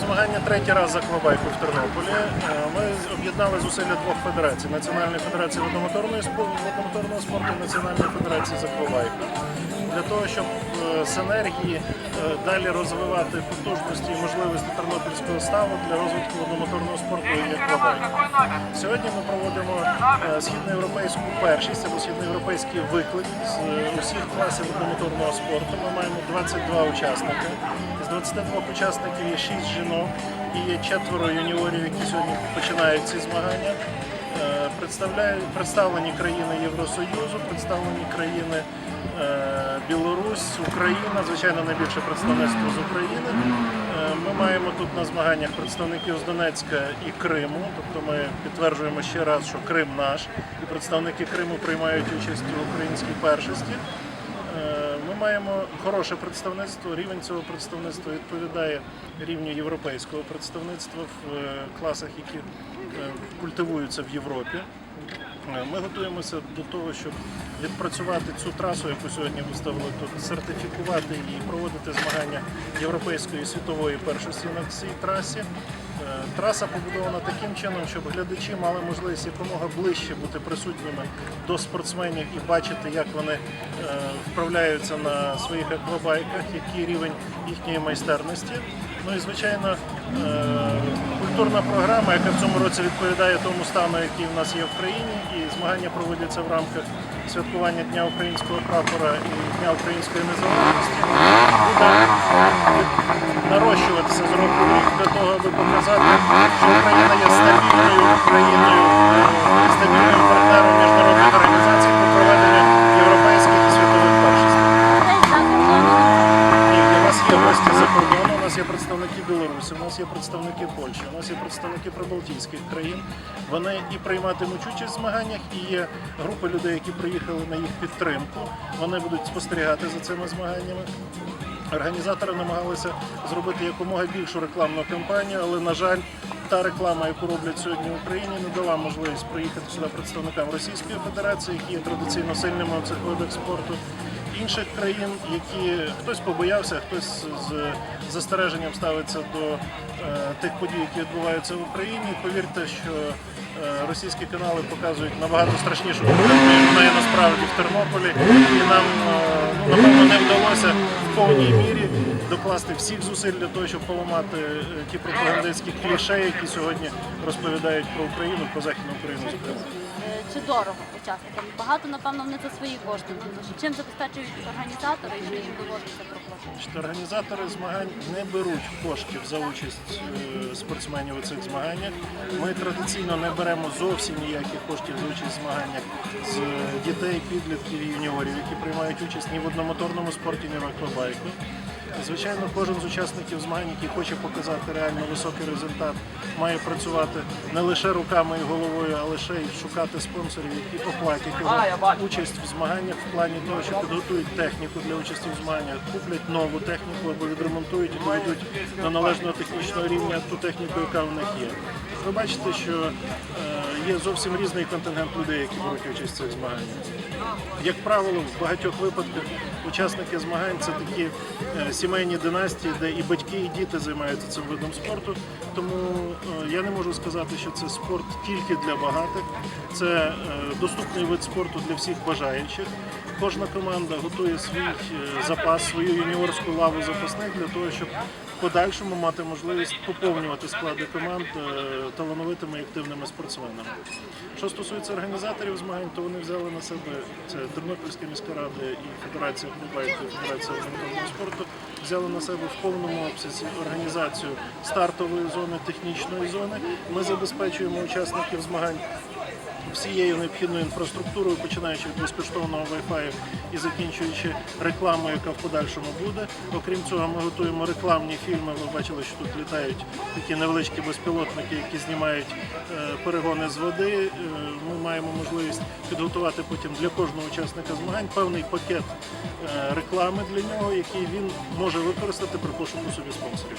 Змагання третій раз за Квабайку в Тернополі. Е, Ми об'єднали зусилля двох федерацій: Національної федерації водомоторного спорту і Національної федерації за аквабайку. Для того, щоб е, синергії е, далі розвивати потужності і можливості тернопільського ставу для розвитку водомоторного спорту і аквабайку. Сьогодні ми проводимо е, східноєвропейську першість або східноєвропейський виклик з усіх класів водомоторного спорту. Ми маємо 22 учасники. З 22 учасників є 6 жінок і є четверо юніорів, які сьогодні починають ці змагання. Представлені країни Євросоюзу, представлені країни Білорусь, Україна, звичайно, найбільше представництво з України. Е, Ми маємо тут на змаганнях представників з Донецька і Криму, тобто ми підтверджуємо ще раз, що Крим наш, і представники Криму приймають участь у українській першості. Е, Ми маємо хороше представництво. Рівень цього представництва відповідає рівню європейського представництва в е, класах, які е, культивуються в Європі. Ми готуємося до того, щоб відпрацювати цю трасу, яку сьогодні виставили тут, сертифікувати її, проводити змагання європейської світової першості на цій трасі. Е, Траса побудована таким чином, щоб глядачі мали можливість якомога ближче бути присутніми до спортсменів і бачити, як вони е, вправляються на своїх аквабайках, який рівень їхньої майстерності. Ну і звичайно, е, культурна програма, яка в цьому році відповідає тому стану, який в нас є в країні, і змагання проводяться в рамках святкування Дня українського прапора і Дня української незалежності. Нарощуватися з року для того, аби показати, що Україна є стабільною країною, є представники Білорусі, у нас є представники Польщі, у нас є представники прибалтійських країн. Вони і прийматимуть участь в змаганнях, і є групи людей, які приїхали на їх підтримку. Вони будуть спостерігати за цими змаганнями. Організатори намагалися зробити якомога більшу рекламну кампанію, але на жаль, та реклама, яку роблять сьогодні в Україні, не дала можливість приїхати сюди представникам Російської Федерації, які є традиційно сильними у цих видах спорту. Інших країн, які хтось побоявся, хтось з застереженням ставиться до е, тих подій, які відбуваються в Україні. Повірте, що е, російські канали показують набагато страшнішу вона є насправді в Тернополі, і нам ну, напевно не вдалося повній мірі докласти всіх зусиль для того, щоб поламати е, ті пропагандистські кліше, які сьогодні розповідають про Україну, про Західну Україну. зокрема. Е, Чи дорого учасникам? Багато, напевно, вони за свої кошти. Чим забезпечують організатори і що їм доводиться проплатити? Організатори змагань не беруть коштів за участь е, спортсменів у цих змаганнях. Ми традиційно не беремо зовсім ніяких коштів за участь в змаганнях з дітей, підлітків і юніорів, які приймають участь ні в одномоторному спорті, ні в акробайку. Звичайно, кожен з учасників змагань, який хоче показати реально високий результат, має працювати не лише руками і головою, а лише й шукати спонсорів, які оплатять його участь в змаганнях в плані того, що підготують техніку для участі в змаганнях, куплять нову техніку або відремонтують і доведуть до належного технічного рівня ту техніку, яка в них є. Ви бачите, що е, є зовсім різний контингент людей, які беруть участь в цих змаганнях. Як правило, в багатьох випадках учасники змагань це такі е, сімейні династії, де і батьки, і діти займаються цим видом спорту. Тому е, я не можу сказати, що це спорт тільки для багатих. Це е, доступний вид спорту для всіх бажаючих. Кожна команда готує свій е, запас, свою юніорську лаву запасних для того, щоб в подальшому мати можливість поповнювати склади команд талановитими і активними спортсменами. Що стосується організаторів змагань, то вони взяли на себе це Тернопільська міська рада і Федерація Футбайку, і Федерація автомобільного спорту взяли на себе в повному обсязі організацію стартової зони, технічної зони. Ми забезпечуємо учасників змагань всією необхідною інфраструктурою, починаючи від безкоштовного Wi-Fi і закінчуючи рекламою, яка в подальшому буде. Окрім цього, ми готуємо рекламні фільми. Ви бачили, що тут літають такі невеличкі безпілотники, які знімають е, перегони з води. Е, Ми маємо можливість підготувати потім для кожного учасника змагань певний пакет е, реклами для нього, який він може використати при пошуку собі спонсорів.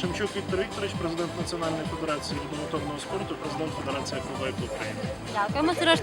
Шемчук Віктор Вікторович, президент Національної федерації водомоторного спорту, президент Федерації України. Дякуємо, Сереж.